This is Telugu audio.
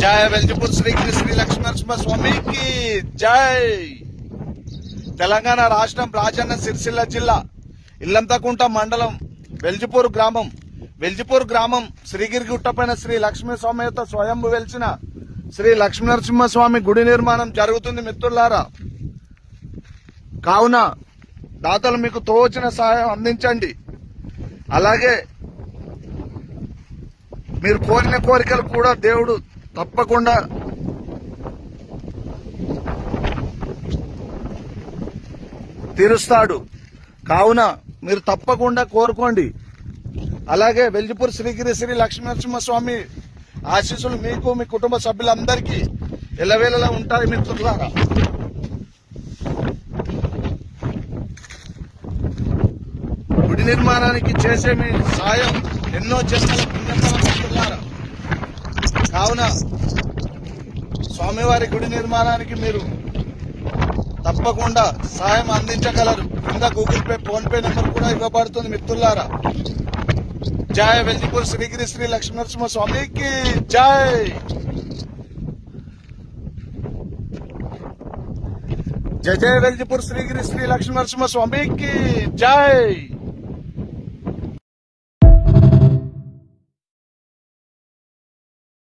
జయ వెల్జిపూర్ శ్రీగిరి శ్రీ లక్ష్మీనరసింహ స్వామికి జై. తెలంగాణ రాష్ట్రం రాజన్న సిరిసిల్ల జిల్లా ఇల్లంతకుంట మండలం వెల్జిపూర్ గ్రామం. వెల్జిపూర్ గ్రామం శ్రీగిరి గుట్టపైన శ్రీ లక్ష్మీ యొక్క స్వయంభు వెలిచిన శ్రీ లక్ష్మీనరసింహ స్వామి గుడి నిర్మాణం జరుగుతుంది మిత్రులారా. కావున దాతలు మీకు తోచిన సహాయం అందించండి. అలాగే మీరు కోరిన కోరికలు కూడా దేవుడు తప్పకుండా. తీరుస్తాడు. కావున మీరు తప్పకుండా కోరుకోండి. అలాగే వెల్జిపూర్ శ్రీగిరి శ్రీ లక్ష్మీనరసింహ స్వామి ఆశీస్సులు మీకు మీ కుటుంబ సభ్యులందరికీ ఎల్లవేళలా ఉంటాయి మిత్రులారా. గుడి నిర్మాణానికి చేసే మీ సాయం ఎన్నో జన్మల పుణ్యఫలం. కావున స్వామివారి గుడి నిర్మాణానికి మీరు తప్పకుండా సాయం అందించగలరు. కింద Google Pay PhonePe number కూడా ఇవ్వబడుతుంది మిత్రులారా. జయ వెల్లిపూర్ శ్రీగిరి శ్రీ లక్ష్మీనరసింహ స్వామికి జై! జయ జయ వెల్జిపూర్ శ్రీగిరి శ్రీ లక్ష్మీనరసింహ స్వామికి జై!